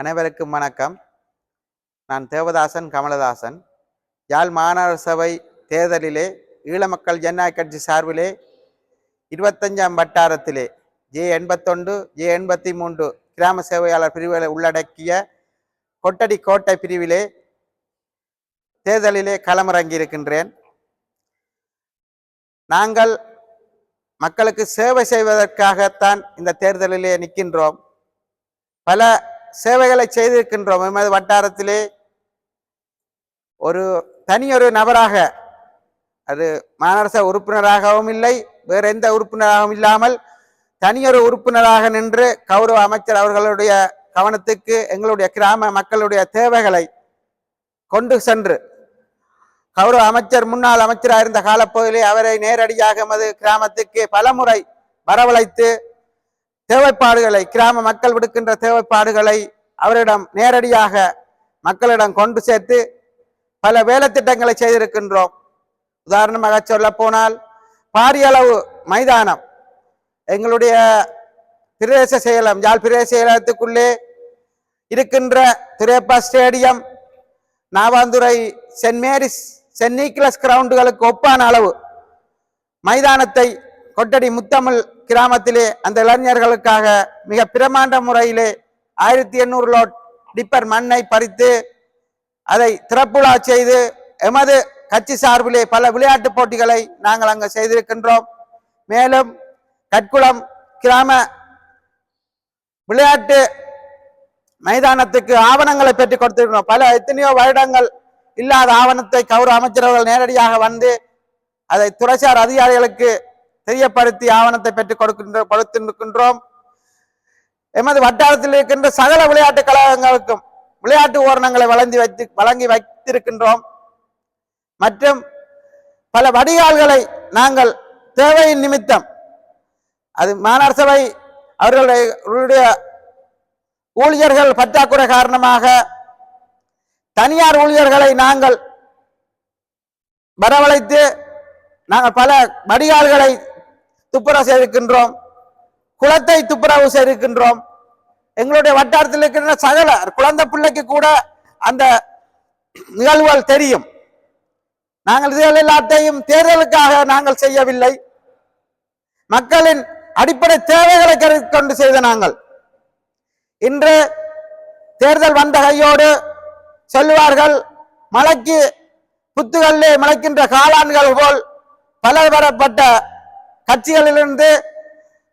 அனைவருக்கும் வணக்கம். நான் தேவதாசன் கமலதாசன். யாழ் மாநகர சபை தேர்தலிலே ஈழ மக்கள் ஜனநாயக கட்சி சார்பிலே இருபத்தஞ்சாம் வட்டாரத்திலே ஜே எண்பத்தொண்டு ஜே எண்பத்தி மூன்று கிராம சேவையாளர் பிரிவுகளை உள்ளடக்கிய கொட்டடி கோட்டை பிரிவிலே தேர்தலிலே களமிறங்கி இருக்கின்றேன் நாங்கள் மக்களுக்கு சேவை செய்வதற்காகத்தான் இந்த தேர்தலிலே நிற்கின்றோம். பல சேவைகளை செய்திருக்கின்றோம். எமது வட்டாரத்திலே ஒரு தனியொரு நபராக அது மாநரச உறுப்பினராகவும் இல்லை வேற எந்த உறுப்பினராகவும் இல்லாமல் தனியொரு உறுப்பினராக நின்று கௌரவ அமைச்சர் அவர்களுடைய கவனத்துக்கு எங்களுடைய கிராம மக்களுடைய தேவைகளை கொண்டு சென்று கௌரவ அமைச்சர் முன்னாள் அமைச்சராக இருந்த காலப்பகுதியிலே அவரை நேரடியாக எமது கிராமத்துக்கு பலமுறை வரவழைத்து தேவைப்பாடுகளை கிராம மக்கள் விடுக்கின்ற தேவைப்பாடுகளை அவரிடம் நேரடியாக மக்களிடம் கொண்டு சேர்த்து பல வேலைத்திட்டங்களை செய்திருக்கின்றோம். உதாரணமாக சொல்ல போனால் பாரியளவு மைதானம். எங்களுடைய பிரதேச செயலம் யாழ் பிரதேச செயலகத்துக்குள்ளே இருக்கின்ற Durayappah stadium Navanthurai saint Mary's saint Nicholas கிரவுண்டுகளுக்கு ஒப்பான அளவு மைதானத்தை கொட்டடி முத்தமிழ் கிராமத்திலே அந்த இளைஞர்களுக்காக மிக பிரமாண்ட முறையிலே ஆயிரத்தி எண்ணூறு லோட் டிப்பர் மண்ணை பறித்து அதை திறப்புலா செய்து எமது கட்சி சார்பிலே பல விளையாட்டு போட்டிகளை நாங்கள் அங்கு செய்திருக்கின்றோம். மேலும் கட்குளம் கிராம விளையாட்டு மைதானத்துக்கு ஆவணங்களை பெற்று கொடுத்திருக்கிறோம். பல எத்தனையோ வருடங்கள் இல்லாத ஆவணத்தை கௌரவ அமைச்சர்கள் நேரடியாக வந்து அதை துறைசார் அதிகாரிகளுக்கு தெரியப்படுத்தி ஆவணத்தை பெற்றுக் கொடுக்கின்ற கொடுத்திருக்கின்றோம். எமது வட்டாரத்தில் இருக்கின்ற சகல விளையாட்டு கழகங்களுக்கும் விளையாட்டு ஓரணங்களை வழங்கி வைத்து வழங்கி வைத்திருக்கின்றோம். மற்றும் பல வடிகால்களை நாங்கள் தேவையின் நிமித்தம் அது மாநகர சபை அவர்களுடைய அவர்களுடைய ஊழியர்கள் பற்றாக்குறை காரணமாக தனியார் ஊழியர்களை நாங்கள் வரவழைத்து நாங்கள் பல வடிகால்களை துப்புரவு செய்திருக்கின்றோம். குளத்தை துப்புரவு செய்திருக்கின்றோம். எங்களுடைய வட்டாரத்தில் இருக்கின்ற சகல குழந்தை பிள்ளைக்கு கூட அந்த நிகழ்வுகள் தெரியும். நாங்கள் இதுகள் எல்லாத்தையும் தேர்தலுக்காக நாங்கள் செய்யவில்லை. மக்களின் அடிப்படை தேவைகளை கருத்து கொண்டு செய்த நாங்கள். இன்று தேர்தல் வந்த கையோடு சொல்லுவார்கள் மலைக்கு புத்துகளிலே மலைக்கின்ற காளான்கள் போல் பலதரப்பட்ட கட்சிகளிலிருந்து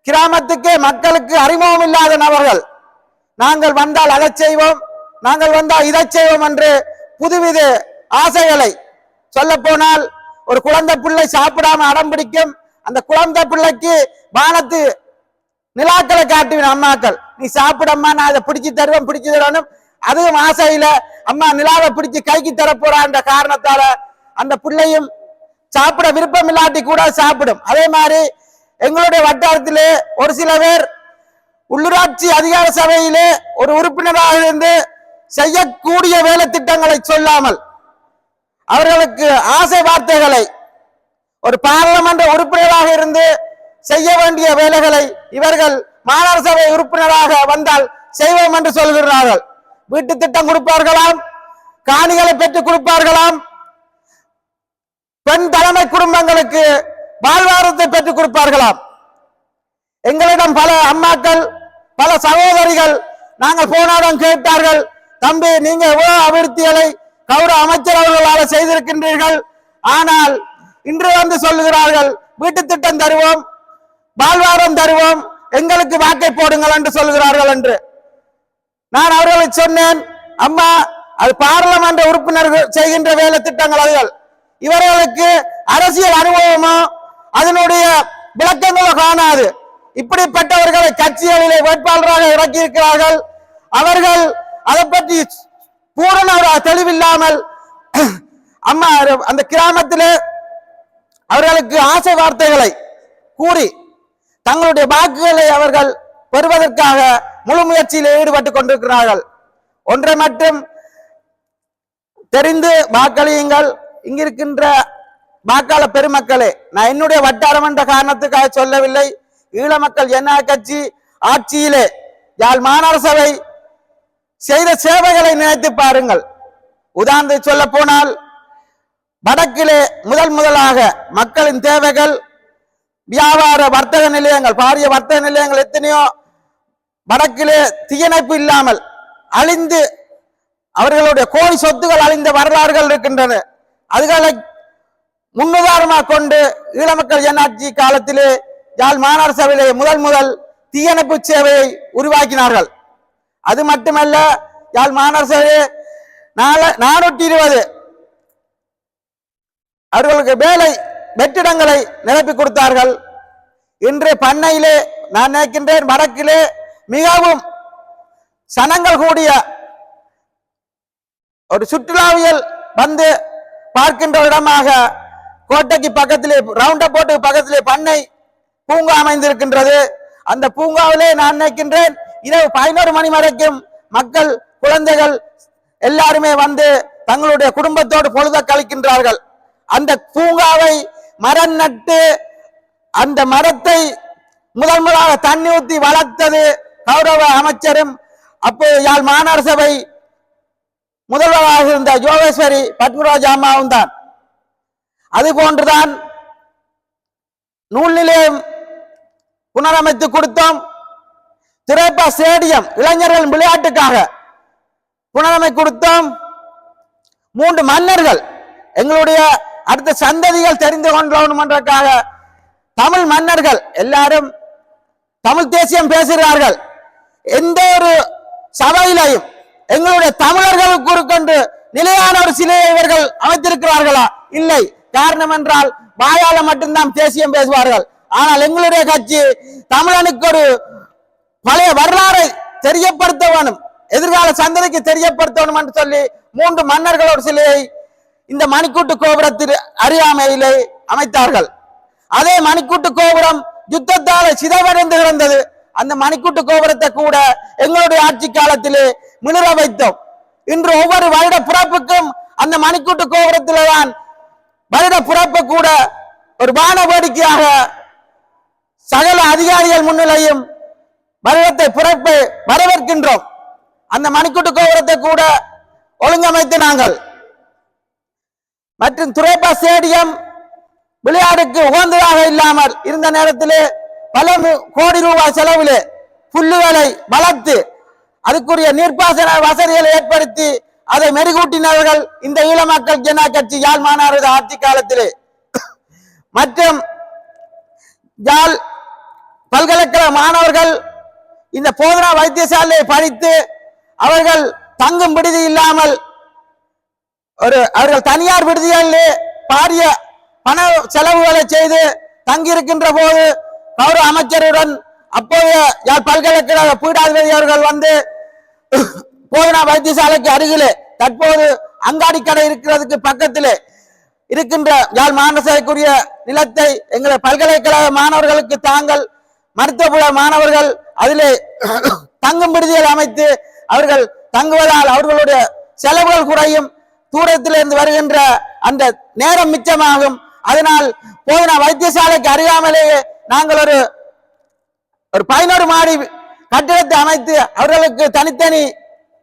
கிராமத்துக்கே மக்களுக்கு அறிமுகம் இல்லாத நபர்கள். நாங்கள் வந்தால் அதை செய்வோம் நாங்கள் வந்தால் இதை செய்வோம் என்று புதுவித ஆசைகளை சொல்ல போனால் ஒரு குழந்தை பிள்ளை சாப்பிடாம அடம் பிடிக்கும் அந்த குழந்தை பிள்ளைக்கு வானத்து நிலாக்களை காட்டுவேன் அம்மாக்கள். நீ சாப்பிடம்மா நான் அதை பிடிச்சி தருவேன் பிடிச்சி தரணும். அதுவும் ஆசையில அம்மா நிலாவை பிடிச்சி கைக்கு தரப்போறான்ற காரணத்தால அந்த பிள்ளையும் சாப்பிட விருப்பம் இல்லாட்டி கூட சாப்பிடும். அதே மாதிரி எங்களுடைய வட்டாரத்திலே ஒரு சில பேர் உள்ளூராட்சி அதிகார சபையிலே ஒரு உறுப்பினராக இருந்து செய்யக்கூடிய வேலை திட்டங்களை சொல்லாமல் அவர்களுக்கு ஆசை வார்த்தைகளை ஒரு பாராளுமன்ற உறுப்பினராக இருந்து செய்ய வேண்டிய வேலைகளை இவர்கள் மாநகர சபை உறுப்பினராக வந்தால் செய்வோம் என்று சொல்கிறார்கள். வீட்டு திட்டம் கொடுப்பார்களாம். காணிகளை பெற்றுக் கொடுப்பார்களாம். ஏழை குடும்பங்களுக்கு வாழ்வாரத்தை பெற்றுக் கொடுப்பார்களாம். எங்களிடம் பல அம்மாக்கள் பல சகோதரிகள் நாங்கள் போனாலும் கேட்டார்கள் தம்பி நீங்க எவ்வளவு அபிவிருத்திகளை கௌரவ அமைச்சர் அவர்களால் செய்திருக்கின்றீர்கள். ஆனால் இன்று வந்து சொல்லுகிறார்கள் வீட்டு திட்டம் தருவோம் வாழ்வாரம் தருவோம் எங்களுக்கு வாக்கை போடுங்கள் என்று சொல்லுகிறார்கள் என்று. நான் அவர்களுக்கு சொன்னேன் அம்மா அது பாராளுமன்ற உறுப்பினர்கள் செய்கின்ற வேலை திட்டங்கள் அதுகள். இவர்களுக்கு அரசியல் அனுபவமோ அதனுடைய விளக்கங்களோ காணாது. இப்படிப்பட்டவர்களை கட்சிகளிலே வேட்பாளராக இறக்கி இருக்கிறார்கள் அவர்கள் அதை பற்றி பூரண தெளிவில்லாமல் அம்மா அந்த கிராமத்திலே அவர்களுக்கு ஆசை வார்த்தைகளை கூறி தங்களுடைய வாக்குகளை அவர்கள் பெறுவதற்காக முழு முயற்சியில் ஈடுபட்டுக் கொண்டிருக்கிறார்கள். ஒன்றை மட்டும் தெரிந்து வாக்களியுங்கள். இங்கிருக்கின்ற வாக்காளர் பெருமக்களே நான் என்னுடைய வட்டாரம் என்ற காரணத்துக்காக சொல்லவில்லை. ஈழ மக்கள் என்ன கட்சி ஆட்சியிலே யாழ் மாநகர சபை செய்த சேவைகளை நினைத்து பாருங்கள். உதாரணத்தை சொல்ல போனால் வடக்கிலே முதல் முதலாக மக்களின் தேவைகள் வியாபார வர்த்தக நிலையங்கள் பாரிய வர்த்தக நிலையங்கள் எத்தனையோ வடக்கிலே தீயணைப்பு இல்லாமல் அழிந்து அவர்களுடைய கோடி சொத்துகள் அழிந்த வரலாறுகள் இருக்கின்றன. அதுகளை முன்னுதாரணமாக கொண்டு ஈழமக்கள் ஜனாட்சி காலத்திலே யாழ் மாநகர சபையிலே முதல் முதல் தீயணைப்பு சேவையை உருவாக்கினார்கள். அது மட்டுமல்ல யாழ் மாநகர சபையிலே நானூற்றி இருபது அவர்களுக்கு வேலை வெற்றிடங்களை நிரப்பி கொடுத்தார்கள். இன்று பண்ணையிலே நான் நினைக்கின்றேன் வடக்கிலே மிகவும் சனங்கள் கூடிய ஒரு சுற்றுலாவியல் வந்து பார்க்கின்ற இடமாக கோட்டைக்கு பக்கத்திலே ரவுண்ட் போட்டு பக்கத்திலே பண்ணை பூங்கா அமைந்திருக்கின்றது. அந்த பூங்காவிலே நான் நினைக்கின்றேன் இரவு பதினோரு மணி வரைக்கும் மக்கள் குழந்தைகள் எல்லாருமே வந்து தங்களுடைய குடும்பத்தோடு பொழுத கழிக்கின்றார்கள். அந்த பூங்காவை மரம் நட்டு அந்த மரத்தை முதல் முதலாக தண்ணி ஊற்றி வளர்த்தது கௌரவ அமைச்சரும் அப்போ யாழ் மாநகர சபை முதல்வராக இருந்த ஜோகேஸ்வரி பத்மராஜ் அம்மாவும் தான். அது போன்றுதான் நூல் நிலையம் புனரமைத்து கொடுத்தோம். திரைப்பா ஸ்டேடியம் இளைஞர்கள் விளையாட்டுக்காக புனரமை கொடுத்தோம். மூன்று மன்னர்கள் எங்களுடைய அடுத்த சந்ததிகள் தெரிந்து கொள்ளணும் தமிழ் மன்னர்கள் எல்லாரும் தமிழ் தேசியம் பேசுகிறார்கள். எந்த ஒரு சபையிலையும் எங்களுடைய தமிழர்களுக்கு கொண்டு நிலையான ஒரு சிலையை இவர்கள் அமைத்திருக்கிறார்களா? இல்லை. காரணம் என்றால் வாயால மட்டும்தான் தேசியம் பேசுவார்கள். ஆனால் எங்களுடைய கட்சி தமிழனுக்கு ஒரு பழைய வரலாறை தெரியப்படுத்த வேணும். எதிர்கால சந்ததிக்கு தெரியப்படுத்த வேணும் என்று சொல்லி மூன்று மன்னர்கள் ஒரு சிலையை இந்த மணிக்கூட்டு கோபுரத்தில் அறியாமையிலே அமைத்தார்கள். அதே மணிக்கூட்டு கோபுரம் யுத்தத்தால சிதைவடைந்து கிடந்தது. அந்த மணிக்கூட்டு கோபுரத்தை கூட எங்களுடைய ஆட்சி காலத்திலே மிளிர வைத்தோம். இன்று ஒவ்வொரு வருட பிறப்புக்கும் அந்த மணிக்கூட்டு கோபுரத்திலே தான் வருட பிறப்பு கூட ஒரு வான வேடிக்கையாக சகல அதிகாரிகள் முன்னிலையும் வருடத்தை பிறப்பு வரவேற்கின்றோம். அந்த மணிக்கூட்டு கோபுரத்தை கூட ஒழுங்கமைத்து நாங்கள். மற்றும் துறைப்பா ஸ்டேடியம் விளையாட்டுக்கு உகந்ததாக இல்லாமல் இருந்த நேரத்திலே பல கோடி ரூபாய் செலவிலே புல்லுகளை வளர்த்து அதுக்குரிய நீர்ப்பாசன வசதிகளை ஏற்படுத்தி அதை மெருகூட்டினவர்கள் இந்த ஈழ மக்கள் ஜனா கட்சி யாழ் மாநகர ஆட்சி காலத்திலே. மற்றும் யாழ் பல்கலைக்கழக மாணவர்கள் இந்த போதனா வைத்தியசாலையை படித்து அவர்கள் தங்கும் விடுதி இல்லாமல் ஒரு அவர்கள் தனியார் விடுதிகளிலே பாரிய பண செலவுகளை செய்து தங்கியிருக்கின்ற போது கௌரவ அமைச்சருடன் அப்போதைய யாழ் பல்கலைக்கழக பீடாதிபதி அவர்கள் வந்து போதனா வைத்தியசாலைக்கு அருகிலே தற்போது அங்காடி கடை இருக்கிறதுக்கு பக்கத்திலே இருக்கின்ற யாழ் மாநகரைக்குரிய நிலத்தை எங்களை பல்கலைக்கழக மாணவர்களுக்கு தாங்கள் மருத்துவ மாணவர்கள் அதிலே தங்கும் விடுதிகள் அமைத்து அவர்கள் தங்குவதால் அவர்களுடைய செலவுகள் குறையும். தூரத்திலிருந்து வருகின்ற அந்த நேரம் மிச்சமாகும். அதனால் போதனா வைத்தியசாலைக்கு அறியாமலேயே நாங்கள் ஒரு ஒரு பதினோரு மாடி கட்டிடத்தை அமைத்து அவர்களுக்கு தனித்தனி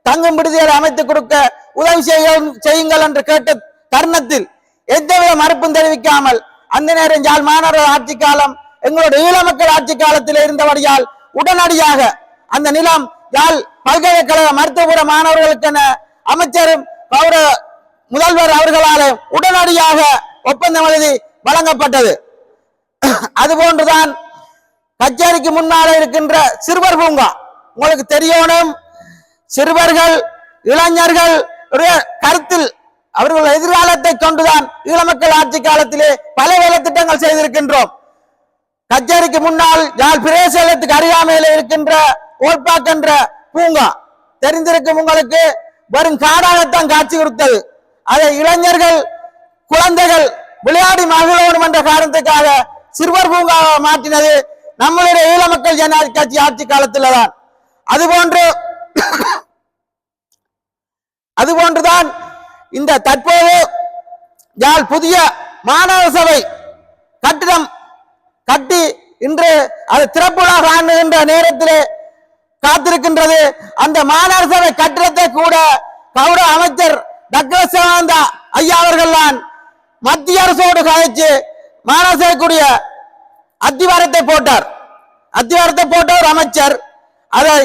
தங்கும் விடுதிகளை அமைத்து கொடுக்க உதவி செய்ய செய்யுங்கள் என்று கேட்ட தருணத்தில் எந்தவித மறுப்பும் தெரிவிக்காமல் அந்த நேரம் யாழ் மாநகர ஆட்சி காலம் எங்களுடைய ஈழ மக்கள் ஆட்சி காலத்தில் இருந்தபடியால் உடனடியாக அந்த நிலம் யாழ் பல்கலைக்கழக மருத்துவபுர மாணவர்களுக்கென அமைச்சரும் கௌரவ முதல்வர் அவர்களால் உடனடியாக ஒப்பந்தம் எழுதி வழங்கப்பட்டது. அதுபோன்றுதான் கச்சேரிக்கு முன்னால இருக்கின்ற சிறுவர் பூங்கா. உங்களுக்கு தெரியணும் சிறுவர்கள் இளைஞர்கள் கருத்தில் அவர்கள் எதிர்காலத்தை கொண்டுதான் ஈழமக்கள் ஆட்சி காலத்திலே பல வேலை திட்டங்கள் செய்திருக்கின்றோம். கச்சேரிக்கு முன்னால் யாழ் பிரதேசத்துக்கு அருகாமையில் இருக்கின்ற ஓட்பாக்கின்ற பூங்கா. தெரிந்திருக்கும் உங்களுக்கு வரும் காடாகத்தான் காட்சி கொடுத்தது. அதை இளைஞர்கள் குழந்தைகள் விளையாடி மகிழணும் என்ற காரணத்துக்காக சிறுவர் பூங்காவை மாற்றினது நம்மளுடைய ஈழ மக்கள் ஜனநாயக கட்சி ஆட்சி காலத்தில் தான் அதுபோன்று அதுபோன்றுதான் இந்த தற்போது யாழ் புதிய மாநகர சபை கட்டிடம் கட்டி இன்று அது திறப்புலாக ஆண்டுகின்ற நேரத்திலே காத்திருக்கின்றது. அந்த மாணவர் சபை கட்டிடத்தை கூட கௌரவ அமைச்சர் டக்ளஸ் ஐயா அவர்கள் தான் மத்திய அரசோடு கழிச்சு மாணவர் சபைக்குரிய அத்திவாரத்தை போட்டார். அத்திவாரத்தை போட்ட ஒரு அமைச்சர். அதை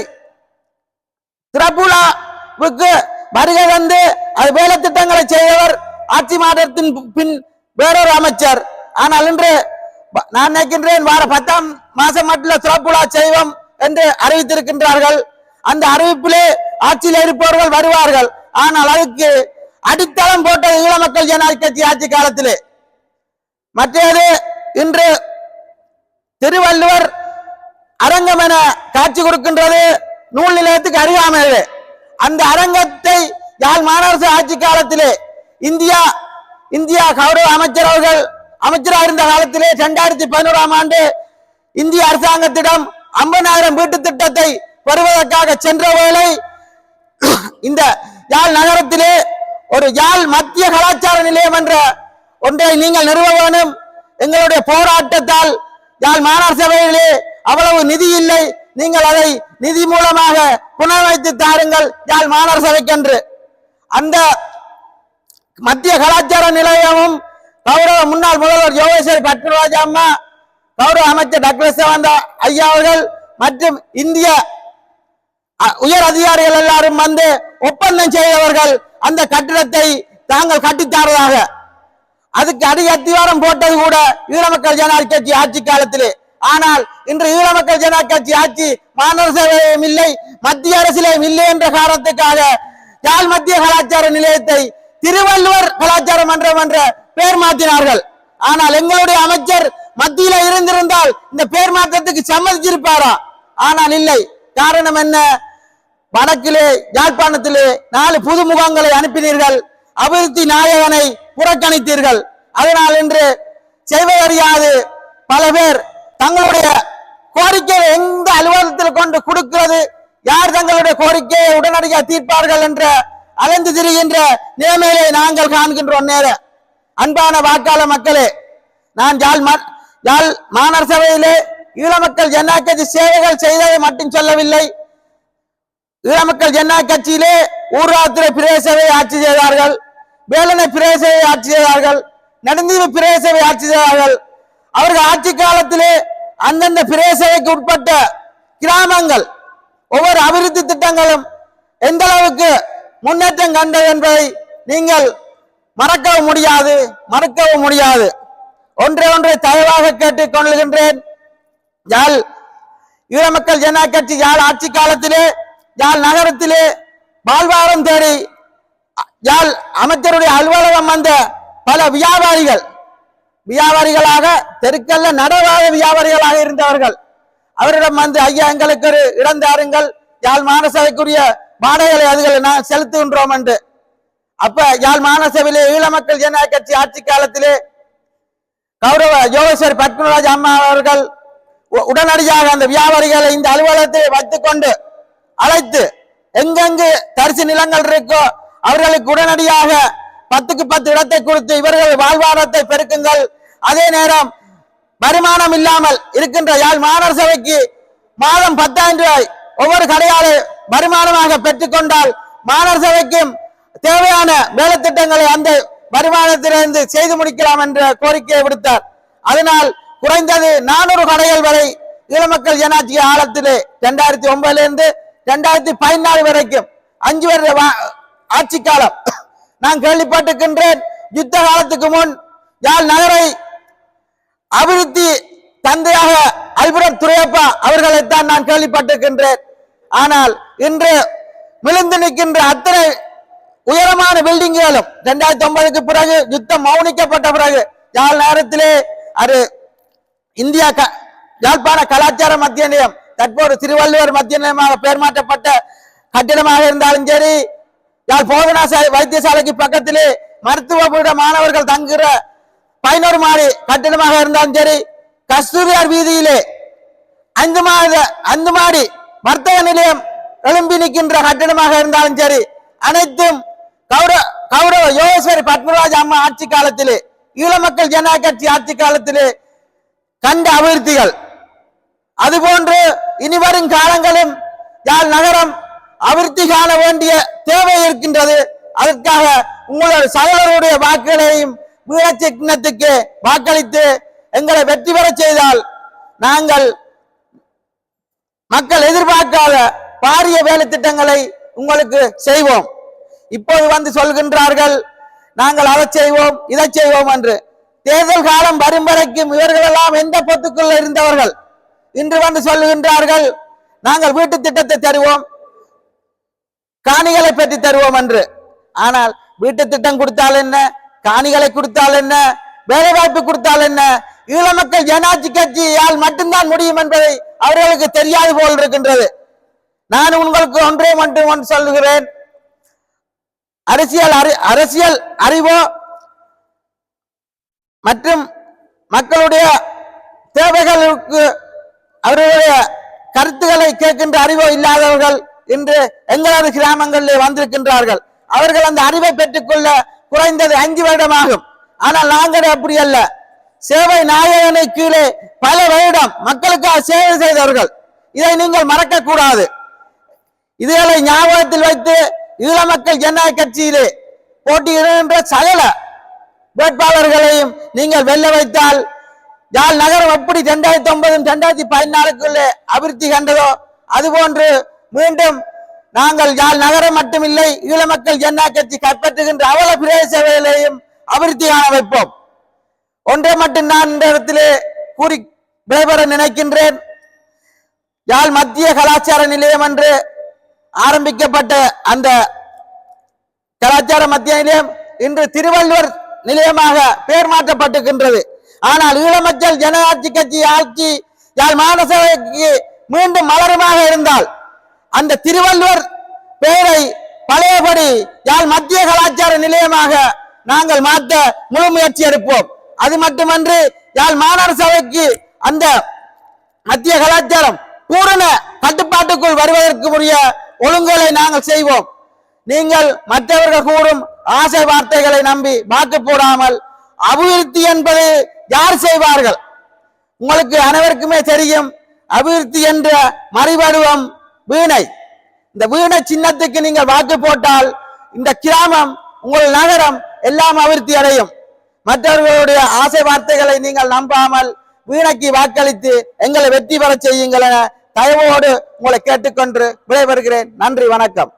திரபுலாவுக்கு வருகை வந்து அது வேலை திட்டங்களை செய்தவர் ஆட்சி மாற்றத்தின் பின் வேறொரு அமைச்சர். ஆனால் இன்று நான் நினைக்கின்றேன் வார பத்தாம் மாசம் மட்டும் திரப்புலா செய்வோம் என்று அறிவித்திருக்கின்றார்கள். அந்த அறிவிப்பிலே ஆட்சியில் இருப்பவர்கள் வருவார்கள். ஆனால் அதுக்கு அடித்தளம் போட்டது ஈழ மக்கள் ஜனநாயக கட்சி ஆட்சி காலத்திலே. மற்றது இன்று திருவள்ளுவர் அரங்கம் என காட்சி கொடுக்கின்றது நூல் நிலையத்துக்கு அருகாமையிலே. அந்த அரங்கத்தை யாழ் மாநகரசு ஆட்சி காலத்திலே இந்தியா இந்தியா கௌரவ அமைச்சர் அவர்கள் அமைச்சராக இருந்த காலத்திலே இரண்டாயிரத்தி பதினோராம் ஆண்டு இந்திய அரசாங்கத்திடம் ஐம்பதாயிரம் வீட்டு திட்டத்தை பெறுவதற்காக சென்ற வேளை இந்த யாழ் நகரத்திலே ஒரு யாழ் மத்திய கலாச்சார நிலையம் என்ற ஒன்றை நீங்கள் நிறுவ வேணும் எங்களுடைய போராட்டத்தால் யாழ் மாநகர சபையிலே அவ்வளவு நிதி இல்லை. நீங்கள் அதை நிதி மூலமாக புனரமைத்து தாருங்கள் யாழ் மாநகர சபைக்கென்று. அந்த மத்திய கலாச்சார நிலையமும் கௌரவ முன்னாள் முதல்வர் யோகேஸ்வரி பட்னராஜ் அம்மா கௌரவ அமைச்சர் டாக்டர் சிவந்த ஐயா அவர்கள் மற்றும் இந்திய அ- உயர் அதிகாரிகள் எல்லாரும் வந்து ஒப்பந்தம் செய்தவர்கள் அந்த கட்டிடத்தை தாங்கள் கட்டித்தாரதாக அதுக்கு அடி அத்திவாரம் போட்டது கூட ஈழ மக்கள் ஜனநாயக கட்சி ஆட்சி காலத்திலே. ஆனால் இன்று ஈழ மக்கள் ஜனநாயக கட்சி ஆட்சி மாநில சேவையும் இல்லை மத்திய அரசிலேயும் இல்லை என்ற காரணத்துக்காக யாழ் மத்திய கலாச்சார நிலையத்தை திருவள்ளுவர் கலாச்சார மன்றம் என்ற பெயர் மாற்றினார்கள். ஆனால் எங்களுடைய அமைச்சர் மத்தியில இருந்திருந்தால் இந்த பெயர் மாற்றத்துக்கு சம்மதிச்சிருப்பாரா? ஆனால் இல்லை. காரணம் என்ன? வடக்கிலே யாழ்ப்பாணத்திலே நாலு புது முகாம்களை அனுப்பினீர்கள். அபிவிருத்தி நாயகனை புறக்கணித்தீர்கள். அதனால் இன்று செய்வதறியாது பல பேர் தங்களுடைய கோரிக்கையை எந்த அலுவலகத்தில் கொண்டு கொடுக்கிறது யார் தங்களுடைய கோரிக்கையை உடனடியாக தீர்ப்பார்கள் என்ற அலைந்து திரிகின்ற நிலைமையிலே நாங்கள் காண்கின்றோம் நேர. அன்பான வாக்காள மக்களே நான் யாழ் மா- யாழ் மாநகர சபையிலே ஈழ மக்கள் ஜனநாயக கட்சி சேவைகள் செய்ததை மட்டும் சொல்லவில்லை. ஈழ மக்கள் ஜனநாயக கட்சியிலே ஊராத்திர பிரதேசவை ஆட்சி செய்தார்கள். வேலனை பிரேசையை ஆட்சி செய்தார்கள் நெடுந்தீவு பிரதேசவை ஆட்சி செய்தார்கள் அவர்கள் ஆட்சி காலத்திலே அந்தந்த பிரேசவைக்கு உட்பட்ட கிராமங்கள் ஒவ்வொரு அபிவிருத்தி திட்டங்களும் எந்த அளவுக்கு முன்னேற்றம் கண்டது என்பதை நீங்கள் மறக்கவும் முடியாது மறுக்கவும் முடியாது. ஒன்றை ஒன்றை தயவாக கேட்டுக் கொள்கின்றேன். யாழ் ஈழ மக்கள் ஜனநாயக கட்சி யாழ் ஆட்சி காலத்திலே யாழ் நகரத்திலே வாழ்வாரம் தேடி யாழ் அமைச்சருடைய அலுவலகம் வந்த பல வியாபாரிகள் வியாபாரிகளாக தெருக்கல்ல நடவாத வியாபாரிகளாக இருந்தவர்கள். அவரிடம் வந்து ஐயா எங்களுக்கு ஒரு இடம் தாருங்கள். யாழ் மாநசபைக்குரிய வாடகைகளை அதுகளை நான் செலுத்துகின்றோம் என்று. அப்ப யாழ் மாநசபையிலே ஈழ மக்கள் ஜனநாயக கட்சி ஆட்சி காலத்திலே கௌரவ யோகேஸ்வரி பத்மராஜ் அம்மா அவர்கள் உ- உடனடியாக அந்த வியாபாரிகளை இந்த அலுவலகத்தில் வைத்துக் கொண்டு அழைத்து எங்கெங்கு தரிசு நிலங்கள் இருக்கோ அவர்களுக்கு உடனடியாக பத்துக்கு பத்து இடத்தை கொடுத்து இவர்கள் வாழ்வாதாரத்தை பெருக்குங்கள். அதே நேரம் வருமானம் இல்லாமல் இருக்கின்ற யாழ் மாநகர சபைக்கு மாதம் பத்தாயிரம் ரூபாய் ஒவ்வொரு கடையாளு வருமானமாக பெற்றுக்கொண்டால் மாணவர் சபைக்கும் தேவையான வேலைத்திட்டங்களை அந்த வருமானத்திலிருந்து செய்து முடிக்கலாம் என்ற கோரிக்கையை விடுத்தார். அதனால் குறைந்தது நானூறு கடைகள் வரை ஈழமக்கள் ஜனாட்சி ஆழத்திலே இரண்டாயிரத்தி ஒன்பதுல இருந்து இரண்டாயிரத்தி பதினாலு வரைக்கும் அஞ்சு வருட வா- ஆட்சி காலம் நான் கேள்விப்பட்டிருக்கின்றேன் யுத்த காலத்துக்கு முன் யாழ் நகரை அபிவிருத்தி தந்தையாக அல்புரம் துரையப்பா அவர்களைத்தான் நான் கேள்விப்பட்டிருக்கின்றேன். ஆனால் இன்று விழுந்து நிற்கின்ற அத்தனை உயரமான பில்டிங்குகளும் இரண்டாயிரத்தி ஒன்பதுக்கு பிறகு யுத்தம் மௌனிக்கப்பட்ட பிறகு யாழ் நேரத்திலே அது இந்தியா க- யாழ்ப்பாண கலாச்சார மத்திய நிலையம் தற்போது திருவள்ளுவர் மத்திய நிலையமாக பெயர் மாற்றப்பட்ட கட்டிடமாக இருந்தாலும் சரி யாழ் போதனாசாலை வைத்தியசாலைக்கு பக்கத்திலே மருத்துவ மாணவர்கள் தங்குகிற பதினோரு மாடி கட்டிடமாக இருந்தாலும் சரி கஸ்தூரியார் வீதியிலே ஐந்து மாத ஐந்து மாடி வர்த்தக நிலையம் எழும்பி நிற்கின்ற கட்டிடமாக இருந்தாலும் சரி அனைத்தும் கௌரவ கௌரவ யோகேஸ்வரி பத்மராஜ் அம்மா ஆட்சி காலத்திலே ஈழ மக்கள் ஜனநாயக கட்சி ஆட்சி காலத்திலே கண்ட அபிவிருத்திகள். அதுபோன்று இனி வரும் காலங்களும் யாழ் நகரம் அபிவிருத்தி காண வேண்டிய தேவை இருக்கின்றது. அதற்காக உங்களுடைய சகோதரருடைய வாக்குகளையும் வீரச்சின்னத்துக்கு வாக்களித்து எங்களை வெற்றி பெறச் செய்தால் நாங்கள் மக்கள் எதிர்பார்க்காத பாரிய வேலை திட்டங்களை உங்களுக்கு செய்வோம். இப்போது வந்து சொல்கின்றார்கள் நாங்கள் அதை செய்வோம் இதை செய்வோம் என்று. தேர்தல் காலம் வரும் வரைக்கும் இவர்களெல்லாம் எந்த பொத்துக்குள்ள இருந்தவர்கள்? இன்று வந்து சொல்லுகின்றார்கள் நாங்கள் வீட்டு திட்டத்தை தருவோம் காணிகளை பெற்று தருவோம் என்று. ஆனால் வீட்டு திட்டம் கொடுத்தால் என்ன? காணிகளை கொடுத்தால் என்ன? வேலை வாய்ப்பு கொடுத்தால் என்ன? ஈழ மக்கள் ஜனாட்சி கட்சியால் மட்டும்தான் முடியும் என்பதை அவர்களுக்கு தெரியாது போல் இருக்கின்றது. நான் உங்களுக்கு ஒன்றே மட்டும் ஒன்று சொல்லுகிறேன். அரசியல் அறி அரசியல் அறிவோ மற்றும் மக்களுடைய தேவைகளுக்கு அவர்களுடைய கருத்துக்களை கேட்கின்ற அறிவோ இல்லாதவர்கள் இன்று எங்களது கிராமங்களில் வந்திருக்கின்றார்கள். அவர்கள் அந்த அறிவை பெற்றுக்கொள்ள குறைந்தது அஞ்சு வருடமாகும். ஆனால் நாங்கள் அப்படி அல்ல. சேவை நாயகனை கீழே பல வருடம் மக்களுக்காக சேவை செய்தவர்கள். இதை நீங்கள் மறக்க கூடாது இதுகளை ஞாபகத்தில் வைத்து ஈழ மக்கள் ஜனநாயக கட்சியிலே போட்டியிடுகின்ற சகல வேட்பாளர்களையும் நீங்கள் வெல்ல வைத்தால் யாழ் நகரம் எப்படி ரெண்டாயிரத்தி ஒன்பதும் ரெண்டாயிரத்தி பதினாலுக்குள்ளே அபிவிருத்தி கண்டதோ அதுபோன்று மீண்டும் நாங்கள் யாழ் நகரம் மட்டுமில்லை ஈழ மக்கள் ஜனநாயக கட்சி கைப்பற்றுகின்ற அவல பிரதேசங்களையும் அபிவிருத்தி காண வைப்போம் ஒன்றை மட்டும் நான் இந்த இடத்திலே கூறி விடைபெற நினைக்கின்றேன். யாழ் மத்திய கலாச்சார நிலையம் என்று ஆரம்பிக்கப்பட்ட அந்த கலாச்சார மத்திய நிலையம் இன்று திருவள்ளுவர் நிலையமாக பெயர் மாற்றப்பட்டிருக்கின்றது. ஆனால் ஈழமக்கள் ஜனநாட்சி கட்சி ஆட்சி யாழ் மாநசபைக்கு மீண்டும் மலருமாக இருந்தால் அந்த திருவள்ளுவர் பெயரை பழையபடி யாழ் மத்திய கலாச்சார நிலையமாக நாங்கள் மாற்ற முழு முயற்சி எடுப்போம். அது மட்டுமன்று யாழ் மாநகர சபைக்கு அந்த மத்திய கலாச்சாரம் பூரண கட்டுப்பாட்டுக்குள் வருவதற்கு உரிய ஒழுங்குகளை நாங்கள் செய்வோம். நீங்கள் மற்றவர்கள் கூறும் ஆசை வார்த்தைகளை நம்பி வாக்கு போடாமல் அபிவிருத்தி என்பது யார் செய்வார்கள்? உங்களுக்கு அனைவருக்குமே தெரியும். அபிவிருத்தி என்ற மறுபடுவம் வீணை. இந்த வீணை சின்னத்துக்கு நீங்கள் வாக்கு போட்டால் இந்த கிராமம் உங்கள் நகரம் எல்லாம் அபிவிருத்தி அடையும். மற்றவர்களுடைய ஆசை வார்த்தைகளை நீங்கள் நம்பாமல் வீணைக்கு வாக்களித்து எங்களை வெற்றி பெறச் செய்யுங்கள் என தயவோடு உங்களை கேட்டுக்கொண்டு விடைபெறுகிறேன். நன்றி வணக்கம்.